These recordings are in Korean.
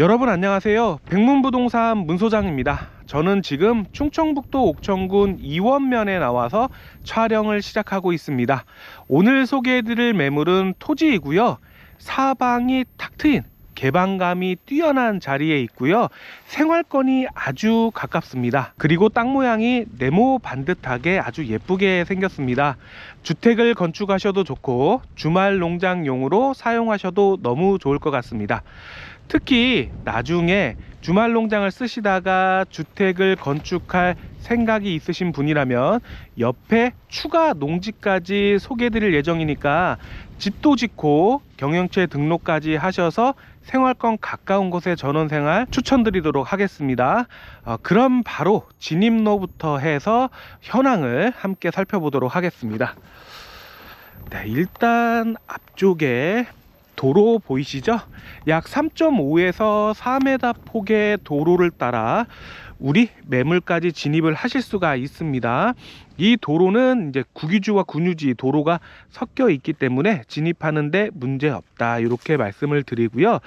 여러분 안녕하세요. 백문부동산 문소장입니다. 저는 지금 충청북도 옥천군 이원면에 나와서 촬영을 시작하고 있습니다. 오늘 소개해드릴 매물은 토지이고요. 사방이 탁 트인 개방감이 뛰어난 자리에 있고요. 생활권이 아주 가깝습니다. 그리고 땅 모양이 네모 반듯하게 아주 예쁘게 생겼습니다. 주택을 건축하셔도 좋고 주말 농장용으로 사용하셔도 너무 좋을 것 같습니다. 특히 나중에 주말 농장을 쓰시다가 주택을 건축할 생각이 있으신 분이라면 옆에 추가 농지까지 소개해 드릴 예정이니까 집도 짓고 경영체 등록까지 하셔서 생활권 가까운 곳의 전원 생활 추천드리도록 하겠습니다. 어, 그럼 바로 진입로부터 해서 현황을 함께 살펴보도록 하겠습니다. 네, 일단 앞쪽에 도로 보이시죠? 약 3.5에서 4m 폭의 도로를 따라 우리 매물까지 진입을 하실 수가 있습니다. 이 도로는 이제 국유지와 군유지 도로가 섞여 있기 때문에 진입하는데 문제 없다 이렇게 말씀을 드리고요.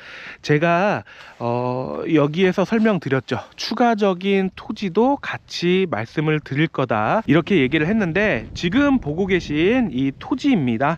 제가 어, 여기에서 설명드렸죠. 추가적인 토지도 같이 말씀을 드릴 거다 이렇게 얘기를 했는데 지금 보고 계신 이 토지입니다.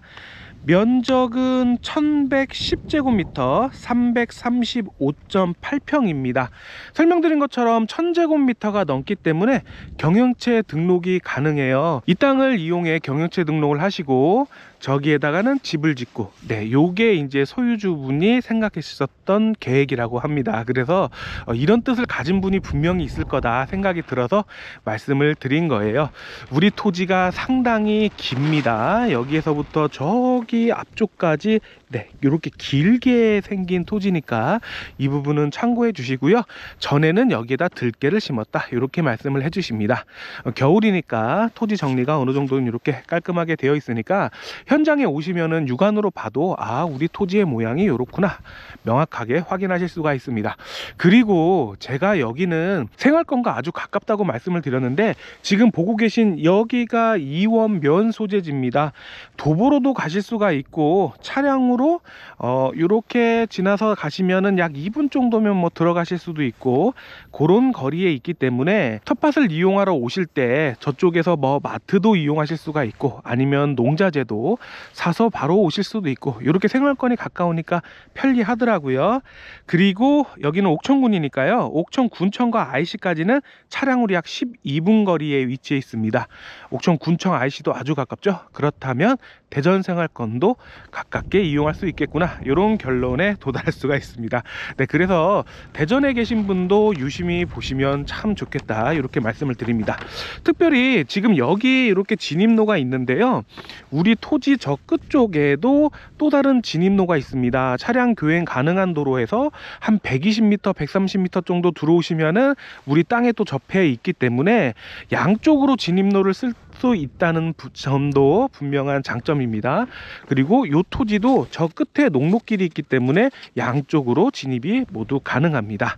면적은 1110제곱미터 335.8평입니다. 설명드린 것처럼 1000제곱미터가 넘기 때문에 경영체 등록이 가능해요. 이 땅을 이용해 경영체 등록을 하시고 저기에다가는 집을 짓고 네 요게 이제 소유주분이 생각했었던 계획이라고 합니다. 그래서 어, 이런 뜻을 가진 분이 분명히 있을 거다 생각이 들어서 말씀을 드린 거예요. 우리 토지가 상당히 깁니다. 여기에서부터 저기 앞쪽까지 네 이렇게 길게 생긴 토지니까 이 부분은 참고해 주시고요. 전에는 여기에다 들깨를 심었다 이렇게 말씀을 해 주십니다. 어, 겨울이니까 토지 정리가 어느 정도는 이렇게 깔끔하게 되어 있으니까 현장에 오시면은 육안으로 봐도 아 우리 토지의 모양이 이렇구나. 명확하게 확인하실 수가 있습니다. 그리고 제가 여기는 생활권과 아주 가깝다고 말씀을 드렸는데 지금 보고 계신 여기가 이원면 소재지입니다. 도보로도 가실 수가 있고 차량으로 어 이렇게 지나서 가시면은 약 2분 정도면 뭐 들어가실 수도 있고 그런 거리에 있기 때문에 텃밭을 이용하러 오실 때 저쪽에서 뭐 마트도 이용하실 수가 있고 아니면 농자재도 사서 바로 오실 수도 있고 이렇게 생활권이 가까우니까 편리하더라고요. 그리고 여기는 옥천군이니까요. 옥천 군청과 IC까지는 차량으로 약 12분 거리에 위치해 있습니다. 옥천 군청 IC도 아주 가깝죠. 그렇다면 대전 생활권도 가깝게 이용할 수 있겠구나. 이런 결론에 도달할 수가 있습니다. 네, 그래서 대전에 계신 분도 유심히 보시면 참 좋겠다. 이렇게 말씀을 드립니다. 특별히 지금 여기 이렇게 진입로가 있는데요. 우리 토지 저 끝 쪽에도 또 다른 진입로가 있습니다. 차량 교행 가능한 도로에서 한 120m, 130m 정도 들어오시면은 우리 땅에 또 접해 있기 때문에 양쪽으로 진입로를 쓸 수 있다는 부- 점도 분명한 장점입니다. 그리고 요 토지도 저 끝에 녹록길이 있기 때문에 양쪽으로 진입이 모두 가능합니다.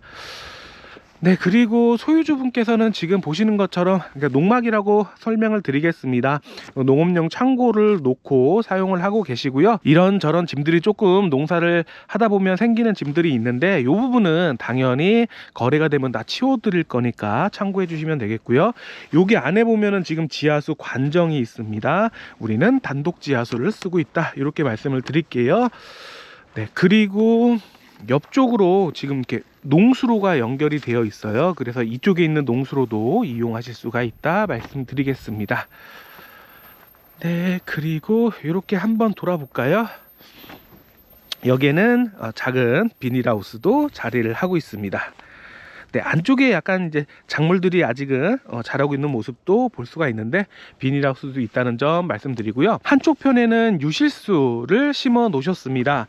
네, 그리고 소유주분께서는 지금 보시는 것처럼 그러니까 농막이라고 설명을 드리겠습니다. 어, 농업용 창고를 놓고 사용을 하고 계시고요. 이런저런 짐들이 조금 농사를 하다 보면 생기는 짐들이 있는데 이 부분은 당연히 거래가 되면 다 치워드릴 거니까 참고해 주시면 되겠고요. 여기 안에 보면은 지금 지하수 관정이 있습니다. 우리는 단독 지하수를 쓰고 있다. 이렇게 말씀을 드릴게요. 네, 그리고 옆쪽으로 지금 이렇게 농수로가 연결이 되어 있어요. 그래서 이쪽에 있는 농수로도 이용하실 수가 있다 말씀드리겠습니다. 네, 그리고 이렇게 한번 돌아볼까요? 여기에는 어, 작은 비닐하우스도 자리를 하고 있습니다. 네, 안쪽에 약간 이제 작물들이 아직은 어, 자라고 있는 모습도 볼 수가 있는데 비닐하우스도 있다는 점 말씀드리고요. 한쪽 편에는 유실수를 심어 놓으셨습니다.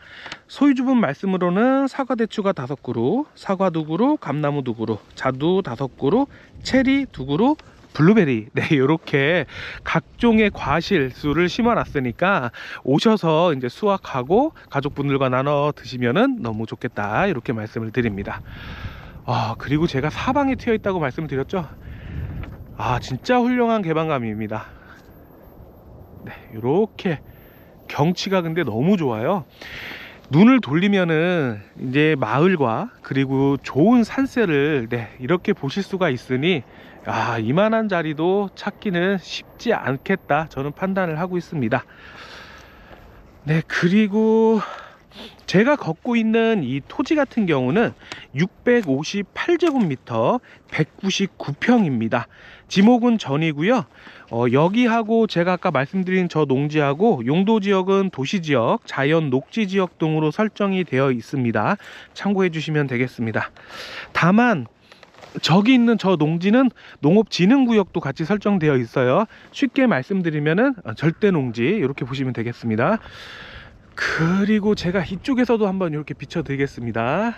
소유주분 말씀으로는 사과 대추가 다섯 그루, 사과 두 그루, 감나무 두 그루, 자두 다섯 그루, 체리 두 그루, 블루베리 네 이렇게 각종의 과실수를 심어놨으니까 오셔서 이제 수확하고 가족분들과 나눠 드시면은 너무 좋겠다 이렇게 말씀을 드립니다. 아 그리고 제가 사방에 튀어 있다고 말씀을 드렸죠. 아 진짜 훌륭한 개방감입니다. 네 이렇게 경치가 근데 너무 좋아요. 눈을 돌리면은 이제 마을과 그리고 좋은 산세를 네, 이렇게 보실 수가 있으니 아, 이만한 자리도 찾기는 쉽지 않겠다. 저는 판단을 하고 있습니다. 네, 그리고 제가 걷고 있는 이 토지 같은 경우는 658제곱미터 199평입니다. 지목은 전이고요. 어, 여기하고 제가 아까 말씀드린 저 농지하고 용도 지역은 도시 지역, 자연 녹지 지역 등으로 설정이 되어 있습니다. 참고해 주시면 되겠습니다. 다만 저기 있는 저 농지는 농업진흥구역도 같이 설정되어 있어요. 쉽게 말씀드리면은 어, 절대 농지 이렇게 보시면 되겠습니다. 그리고 제가 이쪽에서도 한번 이렇게 비춰드리겠습니다.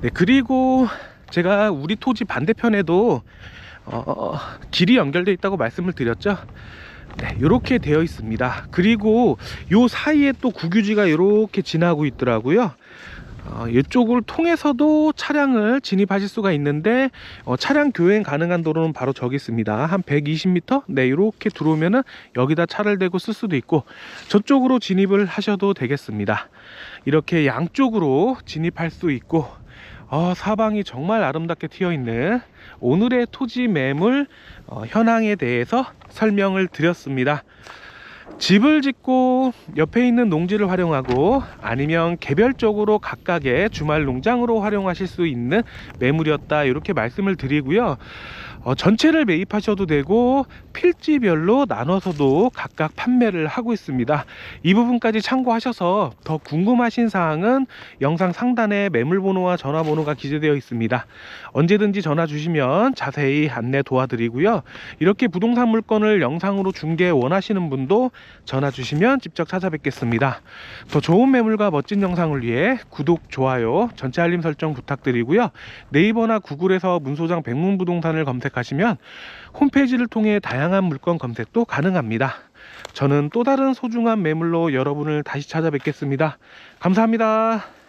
네, 그리고 제가 우리 토지 반대편에도 어, 길이 연결되어 있다고 말씀을 드렸죠. 네, 이렇게 되어 있습니다. 그리고 요 사이에 또 국유지가 이렇게 지나고 있더라고요. 어, 이쪽을 통해서도 차량을 진입하실 수가 있는데 어, 차량 교행 가능한 도로는 바로 저기 있습니다. 한 120m? 네, 이렇게 들어오면은 여기다 차를 대고 쓸 수도 있고 저쪽으로 진입을 하셔도 되겠습니다. 이렇게 양쪽으로 진입할 수 있고 어, 사방이 정말 아름답게 튀어 있는 오늘의 토지 매물 어, 현황에 대해서 설명을 드렸습니다. 집을 짓고 옆에 있는 농지를 활용하고 아니면 개별적으로 각각의 주말 농장으로 활용하실 수 있는 매물이었다 이렇게 말씀을 드리고요. 어, 전체를 매입하셔도 되고 필지별로 나눠서도 각각 판매를 하고 있습니다. 이 부분까지 참고하셔서 더 궁금하신 사항은 영상 상단에 매물번호와 전화번호가 기재되어 있습니다. 언제든지 전화 주시면 자세히 안내 도와드리고요. 이렇게 부동산 물건을 영상으로 중개 원하시는 분도 전화 주시면 직접 찾아뵙겠습니다. 더 좋은 매물과 멋진 영상을 위해 구독, 좋아요, 전체 알림 설정 부탁드리고요. 네이버나 구글에서 문소장 백문부동산을 검색하시면 홈페이지를 통해 다양한 물건 검색도 가능합니다. 저는 또 다른 소중한 매물로 여러분을 다시 찾아뵙겠습니다. 감사합니다.